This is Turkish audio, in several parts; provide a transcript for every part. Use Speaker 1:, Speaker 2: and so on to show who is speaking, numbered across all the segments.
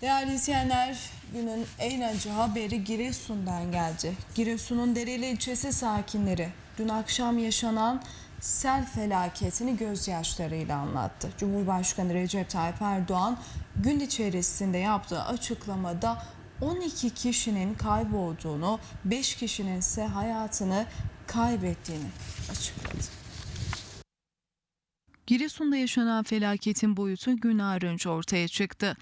Speaker 1: Değerli izleyenler, günün en acı haberi Giresun'dan geldi. Giresun'un Dereli ilçesi sakinleri dün akşam yaşanan sel felaketini gözyaşlarıyla anlattı. Cumhurbaşkanı Recep Tayyip Erdoğan gün içerisinde yaptığı açıklamada 12 kişinin kaybolduğunu, 5 kişinin ise hayatını kaybettiğini açıkladı. Giresun'da yaşanan felaketin boyutu gün ağrınca ortaya çıktı.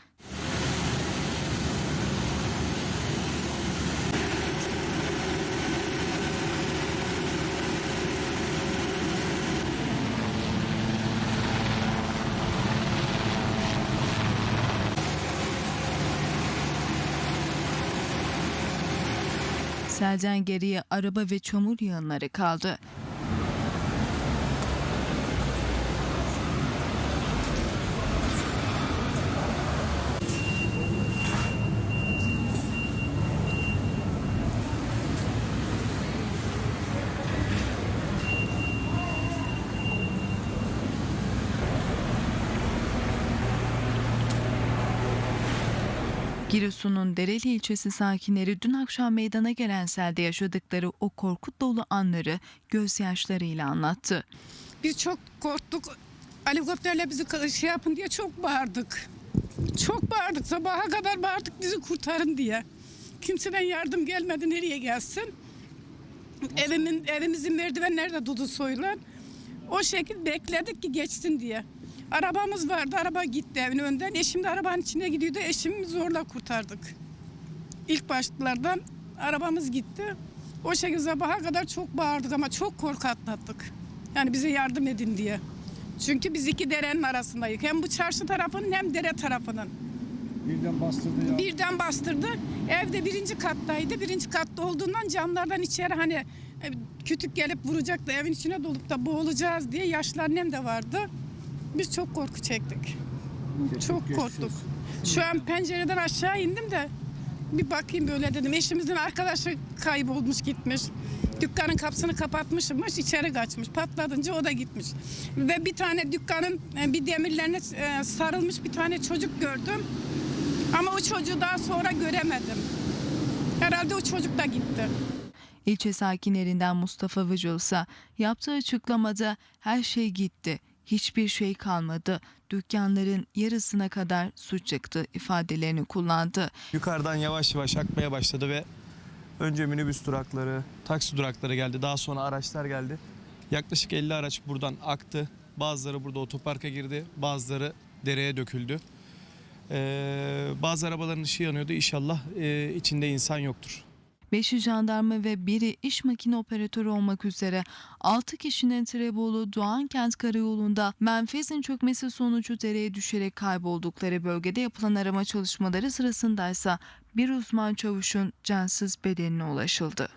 Speaker 1: Selden geriye araba ve çamur yığınları kaldı. Giresun'un Dereli ilçesi sakinleri dün akşam meydana gelen selde yaşadıkları o korku dolu anları gözyaşlarıyla anlattı.
Speaker 2: Biz çok korktuk. Helikopterle bizi şey yapın diye çok bağırdık. Çok bağırdık. Sabaha kadar bağırdık bizi kurtarın diye. Kimseden yardım gelmedi. Nereye gelsin? Evimin, evimizin merdivenleri de dudu soyulan. O şekilde bekledik ki geçsin diye. Arabamız vardı. Araba gitti evin önden. Eşim de arabanın içine gidiyordu. Eşimi zorla kurtardık. İlk başlardan arabamız gitti. O şekilde sabaha kadar çok bağırdık ama çok korku atlattık. Yani bize yardım edin diye. Çünkü biz iki derenin arasındayız. Hem bu çarşı tarafının hem dere tarafının.
Speaker 3: Birden bastırdı ya.
Speaker 2: Birden bastırdı. Evde birinci kattaydı. Birinci katta olduğundan camlardan içeri hani e, kütük gelip vuracaktı. Evin içine dolup da boğulacağız diye yaşlı annem de vardı. Biz çok korku çektik. Çok korktuk. Şu an pencereden aşağı indim de bir bakayım böyle dedim. Eşimizin arkadaşı kaybolmuş gitmiş. Dükkanın kapısını kapatmışmış, içeri kaçmış. Patladınca o da gitmiş. Ve bir tane dükkanın e, bir demirlerine e, sarılmış bir tane çocuk gördüm. Ama o çocuğu daha sonra göremedim. Herhalde o çocuk da gitti.
Speaker 1: İlçe sakinlerinden Mustafa Vıcıl ise yaptığı açıklamada her şey gitti, hiçbir şey kalmadı, dükkanların yarısına kadar su çıktı ifadelerini kullandı.
Speaker 4: Yukarıdan yavaş yavaş akmaya başladı ve önce minibüs durakları, taksi durakları geldi. Daha sonra araçlar geldi. Yaklaşık 50 araç buradan aktı. Bazıları burada otoparka girdi, bazıları dereye döküldü. Ee, bazı arabaların ışığı yanıyordu. İnşallah e, içinde insan yoktur.
Speaker 1: Beşi jandarma ve biri iş makine operatörü olmak üzere 6 kişinin Trebolu Doğankent Karayolu'nda menfezin çökmesi sonucu dereye düşerek kayboldukları bölgede yapılan arama çalışmaları sırasındaysa bir uzman çavuşun cansız bedenine ulaşıldı.